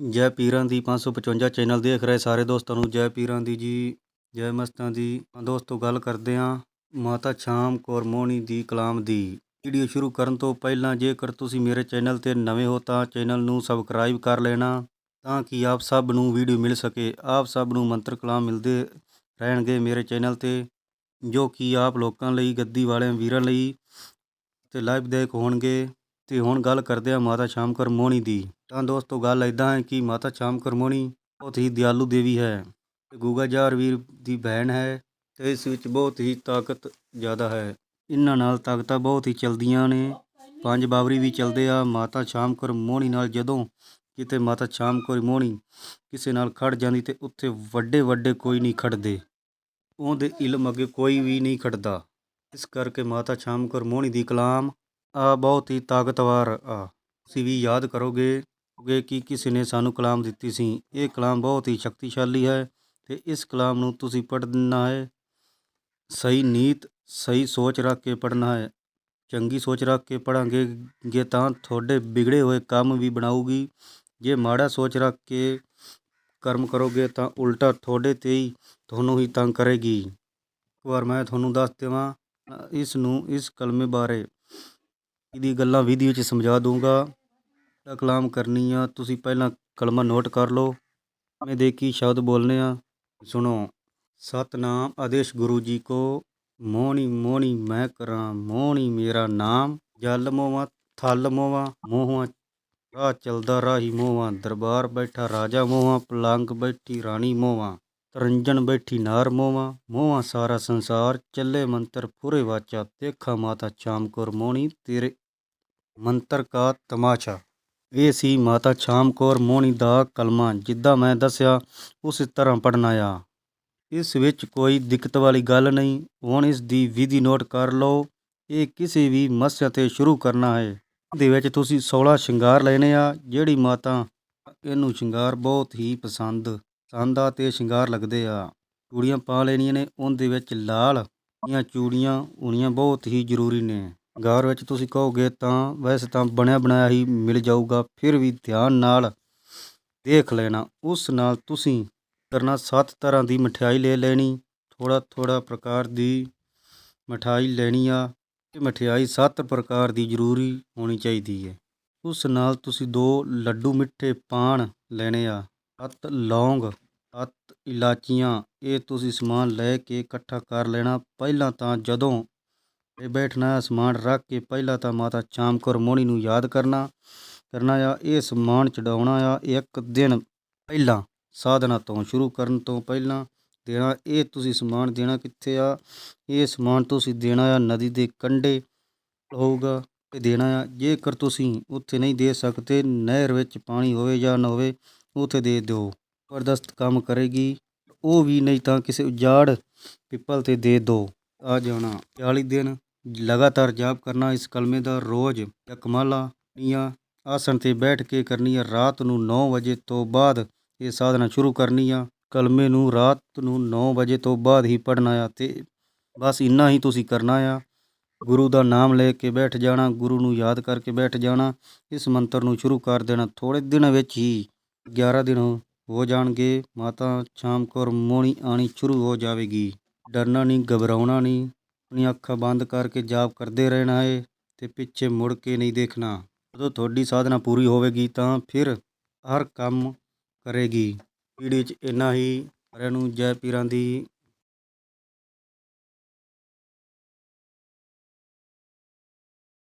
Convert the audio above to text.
ਜੈ ਪੀਰਾਂ ਦੀ 555 ਚੈਨਲ ਦੇਖ ਰਹੇ ਸਾਰੇ ਦੋਸਤਾਂ ਨੂੰ। ਜੈ ਪੀਰਾਂ ਦੀ ਜੀ, ਜੈ ਮਸਤਾਂ ਦੀ। ਤਾਂ ਦੋਸਤੋ ਗੱਲ ਕਰਦੇ ਹਾਂ। ਮਾਤਾ ਸ਼ਾਮ ਕੌਰ ਮੋਹਣੀ ਦੀ ਕਲਾਮ ਦੀ ਵੀਡੀਓ ਸ਼ੁਰੂ ਕਰਨ ਤੋਂ ਪਹਿਲਾਂ ਜੇਕਰ ਤੁਸੀਂ ਮੇਰੇ ਚੈਨਲ ਤੇ ਨਵੇਂ ਹੋ ਤਾਂ ਚੈਨਲ ਨੂੰ ਸਬਸਕ੍ਰਾਈਬ ਕਰ ਲੈਣਾ ਤਾਂ ਕਿ ਆਪ ਸਭ ਨੂੰ ਵੀਡੀਓ ਮਿਲ ਸਕੇ। ਆਪ ਸਭ ਨੂੰ ਮੰਤਰ ਕਲਾਮ ਮਿਲਦੇ ਰਹਿਣਗੇ ਮੇਰੇ ਚੈਨਲ ਤੇ, ਜੋ ਕਿ ਆਪ ਲੋਕਾਂ ਲਈ, ਗੱਦੀ ਵਾਲਿਆਂ ਵੀਰਾਂ ਲਈ ਤੇ ਲਾਭਦਾਇਕ ਹੋਣਗੇ। ਤੇ ਹੁਣ ਗੱਲ ਕਰਦੇ ਹਾਂ ਮਾਤਾ ਸ਼ਾਮ ਕੌਰ ਦੀ। ਤਾਂ ਦੋਸਤੋ, ਗੱਲ ਇਦਾਂ ਹੈ ਕਿ ਮਾਤਾ ਸ਼ਾਮ ਕੌਰ ਮੋਹਣੀ ਬਹੁਤ ਹੀ ਦਿਆਲੂ ਦੇਵੀ ਹੈ ਤੇ ਗੂਗਾ ਜਾਰ ਵੀਰ ਦੀ ਭੈਣ ਹੈ ਤੇ ਇਸ ਵਿੱਚ ਬਹੁਤ ਹੀ ਤਾਕਤ ਜ਼ਿਆਦਾ ਹੈ। ਇਹਨਾਂ ਨਾਲ ਤਾਕਤਾਂ ਬਹੁਤ ਹੀ ਚਲਦੀਆਂ ਨੇ। ਪੰਜ ਬਾਬਰੀ ਵੀ ਚਲਦੇ ਆ। ਮਾਤਾ ਸ਼ਾਮ ਕੌਰ ਮੋਹਣੀ ਨਾਲ ਜਦੋਂ ਕਿਤੇ ਮਾਤਾ ਸ਼ਾਮ ਕੌਰ ਮੋਹਣੀ ਕਿਸੇ ਨਾਲ ਖੜ ਜਾਂਦੀ ਤੇ ਉੱਥੇ ਵੱਡੇ ਵੱਡੇ ਕੋਈ ਨਹੀਂ ਖੜਦੇ। ਉਹਦੇ ਇਲਮ ਅੱਗੇ ਕੋਈ ਵੀ ਨਹੀਂ ਖੜਦਾ। ਇਸ ਕਰਕੇ ਮਾਤਾ ਸ਼ਾਮ ਕੌਰ ਮੋਹਣੀ ਦੀ ਕਲਾਮ ਬਹੁਤ ਹੀ ਤਾਕਤਵਰ ਆ। ਤੁਸੀਂ ਵੀ ਯਾਦ ਕਰੋਗੇ ਕਿ ਕਿ ਕਿਸੇ ਨੇ ਸਾਨੂੰ ਕਲਾਮ ਦਿੱਤੀ ਸੀ। ਇਹ ਕਲਾਮ ਬਹੁਤ ਹੀ ਸ਼ਕਤੀਸ਼ਾਲੀ ਹੈ ਤੇ ਇਸ ਕਲਾਮ ਨੂੰ ਤੁਸੀਂ ਪੜ੍ਹਨਾ ਹੈ। ਸਹੀ ਨੀਤ, ਸਹੀ ਸੋਚ ਰੱਖ ਕੇ ਪੜ੍ਹਨਾ ਹੈ। ਚੰਗੀ ਸੋਚ ਰੱਖ ਕੇ ਪੜਾਂਗੇ ਗੇ ਤਾਂ ਤੁਹਾਡੇ ਵਿਗੜੇ ਹੋਏ ਕੰਮ ਵੀ ਬਣਾਊਗੀ। ਜੇ ਮਾੜਾ ਸੋਚ ਰੱਖ ਕੇ ਕਰਮ ਕਰੋਗੇ ਤਾਂ ਉਲਟਾ ਤੁਹਾਡੇ ਤੇ ਹੀ ਤੁਹਾਨੂੰ ਹੀ ਤੰਗ ਕਰੇਗੀ। ਇੱਕ ਵਾਰ ਮੈਂ ਤੁਹਾਨੂੰ ਦੱਸ ਦੇਵਾਂ, ਇਸ ਨੂੰ, ਇਸ ਕਲਮੇ ਬਾਰੇ ਇਹਦੀ ਗੱਲਾਂ ਵੀਡੀਓ 'ਚ ਸਮਝਾ ਦੂੰਗਾ। ਤਾਂ ਕਲਾਮ ਕਰਨੀ ਆ, ਤੁਸੀਂ ਪਹਿਲਾਂ ਕਲਮਾ ਨੋਟ ਕਰ ਲਓ। ਮੈਂ ਦੇਖੀ ਸ਼ਬਦ ਬੋਲਨੇ ਆ? ਸੁਣੋ, ਸਤਨਾਮ ਆਦੇਸ਼ ਗੁਰੂ ਜੀ ਕੋ, ਮੋਹਣੀ ਮੋਹਣੀ ਮੈਂ ਕਰਾਂ, ਮੋਹਣੀ ਮੇਰਾ ਨਾਮ। ਜਲ ਮੋਵਾ, ਥਲ ਮੋਵਾ ਮੋਹਾਂ ਰਾਹ ਚਲਦਾ ਰਾਹੀ ਮੋਵਾ। ਦਰਬਾਰ ਬੈਠਾ ਰਾਜਾ ਮੋਵਾ, ਪਲੰਗ ਬੈਠੀ ਰਾਣੀ ਮੋਵਾ। ਤਰੰਜਣ ਬੈਠੀ ਨਾਰ ਮੋਵਾ ਮੋਵਾ ਸਾਰਾ ਸੰਸਾਰ। ਚੱਲੇ ਮੰਤਰ ਪੂਰੇ ਵਾਚਾ ਦੇਖਾ ਮਾਤਾ ਚਾਮ ਕੌਰ ਮੋਹਣੀ ਤੇਰੇ ਮੰਤਰ ਕਾ ਤਮਾਸ਼ਾ। ਇਹ ਸੀ ਮਾਤਾ ਸ਼ਾਮ ਕੌਰ ਮੋਹਣੀ ਦਾ ਕਲਮਾ, ਜਿੱਦਾਂ ਮੈਂ ਦੱਸਿਆ, ਉਸ ਤਰ੍ਹਾਂ ਪੜ੍ਹਨਾ ਆ ਇਸ ਵਿੱਚ ਕੋਈ ਦਿੱਕਤ ਵਾਲੀ ਗੱਲ ਨਹੀਂ। ਹੁਣ ਇਸ ਦੀ ਵਿਧੀ ਨੋਟ ਕਰ ਲਓ। ਇਹ ਕਿਸੇ ਵੀ ਮੱਸਿਆ ਤੇ ਸ਼ੁਰੂ ਕਰਨਾ ਹੈ। ਦੇ ਵਿੱਚ ਤੁਸੀਂ 16 ਸ਼ਿੰਗਾਰ ਲੈਣੇ ਆ, ਜਿਹੜੀ ਮਾਤਾ ਇਹਨੂੰ ਸ਼ਿੰਗਾਰ ਬਹੁਤ ਹੀ ਪਸੰਦ ਪਸੰਦ ਆ ਤੇ ਸ਼ਿੰਗਾਰ ਲੱਗਦੇ ਆ। ਚੂੜੀਆਂ ਪਾ ਲੈਣੀਆਂ ਨੇ, ਉਹਦੇ ਵਿੱਚ ਲਾਲ ਦੀਆਂ ਚੂੜੀਆਂ ਹੋਣੀਆਂ ਬਹੁਤ ਹੀ ਜ਼ਰੂਰੀ ਨੇ। ਗਾਰ ਵਿੱਚ ਤੁਸੀਂ ਕਹੋਗੇ ਤਾਂ ਵੈਸੇ ਤਾਂ ਬਣਿਆ ਬਣਾਇਆ ਹੀ ਮਿਲ ਜਾਊਗਾ, ਫਿਰ ਵੀ ਧਿਆਨ ਨਾਲ ਦੇਖ ਲੈਣਾ। ਉਸ ਨਾਲ ਤੁਸੀਂ ਕਰਨਾ ਸੱਤ ਤਰ੍ਹਾਂ ਦੀ ਮਠਿਆਈ ਲੈ ਲੈਣੀ ਥੋੜਾ ਥੋੜਾ ਪ੍ਰਕਾਰ ਦੀ ਮਠਾਈ ਲੈਣੀ ਆ ਇਹ ਮਠਿਆਈ ਸੱਤ ਪ੍ਰਕਾਰ ਦੀ ਜ਼ਰੂਰੀ ਹੋਣੀ ਚਾਹੀਦੀ ਹੈ। ਉਸ ਨਾਲ ਤੁਸੀਂ ਦੋ ਲੱਡੂ ਮਿੱਠੇ ਪਾਣ ਲੈਣੇ ਆ ਸੱਤ ਲੌਂਗ ਸੱਤ ਇਲਾਚੀਆਂ, ਇਹ ਤੁਸੀਂ ਸਮਾਨ ਲੈ ਕੇ ਇਕੱਠਾ ਕਰ ਲੈਣਾ। ਪਹਿਲਾਂ ਤਾਂ ਜਦੋਂ ਇਹ ਬੈਠਣਾ, ਸਮਾਨ ਰੱਖ ਕੇ ਪਹਿਲਾਂ ਤਾਂ ਮਾਤਾ ਚਾਮ ਕੌਰ ਮੋਹਣੀ ਨੂੰ ਯਾਦ ਕਰਨਾ ਕਰਨਾ ਆ, ਇਹ ਸਮਾਨ ਚੜਾਉਣਾ ਆ, ਇੱਕ ਦਿਨ ਪਹਿਲਾਂ ਸਾਧਨਾ ਤੋਂ ਸ਼ੁਰੂ ਕਰਨ ਤੋਂ ਪਹਿਲਾਂ ਦੇਣਾ, ਇਹ ਤੁਸੀਂ ਸਮਾਨ ਦੇਣਾ ਕਿੱਥੇ ਆ? ਇਹ ਸਮਾਨ ਤੁਸੀਂ ਦੇਣਾ ਆ ਨਦੀ ਦੇ ਕੰਢੇ ਹੋਊਗਾ ਤੇ ਦੇਣਾ ਆ, ਜੇਕਰ ਤੁਸੀਂ ਉੱਥੇ ਨਹੀਂ ਦੇ ਸਕਦੇ, ਨਹਿਰ ਵਿੱਚ ਪਾਣੀ ਹੋਵੇ ਜਾਂ ਨਾ ਹੋਵੇ, ਉੱਥੇ ਦੇ ਦਿਓ, ਜ਼ਬਰਦਸਤ ਕੰਮ ਕਰੇਗੀ, ਉਹ ਵੀ ਨਹੀਂ ਤਾਂ ਕਿਸੇ ਉਜਾੜ ਪਿੱਪਲ ਤੇ ਦੇ ਦਿਓ, ਆ ਜਾਣਾ 40 ਦਿਨ ਲਗਾਤਾਰ ਜਾਪ ਕਰਨਾ, ਇਸ ਕਲਮੇ ਦਾ ਰੋਜ਼ ਕਮਾਲਾ ਨੀਆਂ ਆਸਣ ਤੇ ਬੈਠ ਕੇ ਕਰਨੀ ਆ ਰਾਤ ਨੂੰ 9 ਵਜੇ ਤੋਂ ਬਾਅਦ ਇਹ ਸਾਧਨਾ ਸ਼ੁਰੂ ਕਰਨੀ ਆ ਕਲਮੇ ਨੂੰ ਰਾਤ ਨੂੰ 9 ਵਜੇ ਤੋਂ ਬਾਅਦ ਹੀ ਪੜਨਾ ਆ ਤੇ ਬਸ ਇੰਨਾ ਹੀ ਤੁਸੀਂ ਕਰਨਾ ਆ। ਗੁਰੂ ਦਾ ਨਾਮ ਲੈ ਕੇ ਬੈਠ ਜਾਣਾ, ਗੁਰੂ ਨੂੰ ਯਾਦ ਕਰਕੇ ਬੈਠ ਜਾਣਾ, ਇਸ ਮੰਤਰ ਨੂੰ ਸ਼ੁਰੂ ਕਰ ਦੇਣਾ ਥੋੜੇ ਦਿਨਾਂ ਵਿੱਚ ਹੀ 11 ਦਿਨ ਹੋ ਜਾਣਗੇ, ਮਾਤਾ ਸ਼ਾਮ ਕੌਰ ਮੋਹਣੀ ਆਣੀ ਸ਼ੁਰੂ ਹੋ ਜਾਵੇਗੀ। ਡਰਨਾ ਨਹੀਂ, ਘਬਰਾਉਣਾ ਨਹੀਂ। ਆਪਣੀਆਂ ਅੱਖਾਂ ਬੰਦ ਕਰਕੇ ਜਾਪ ਕਰਦੇ ਰਹਿਣਾ ਹੈ ਤੇ ਪਿੱਛੇ ਮੁੜ ਕੇ ਨਹੀਂ ਦੇਖਣਾ। ਜਦੋਂ ਤੁਹਾਡੀ ਸਾਧਨਾ ਪੂਰੀ ਹੋਵੇਗੀ ਤਾਂ ਫਿਰ ਹਰ ਕੰਮ ਕਰੇਗੀ। ਵੀਡੀਓ 'ਚ ਇੰਨਾ ਹੀ ਸਾਰਿਆਂ ਨੂੰ ਜੈ ਪੀਰਾਂ ਦੀ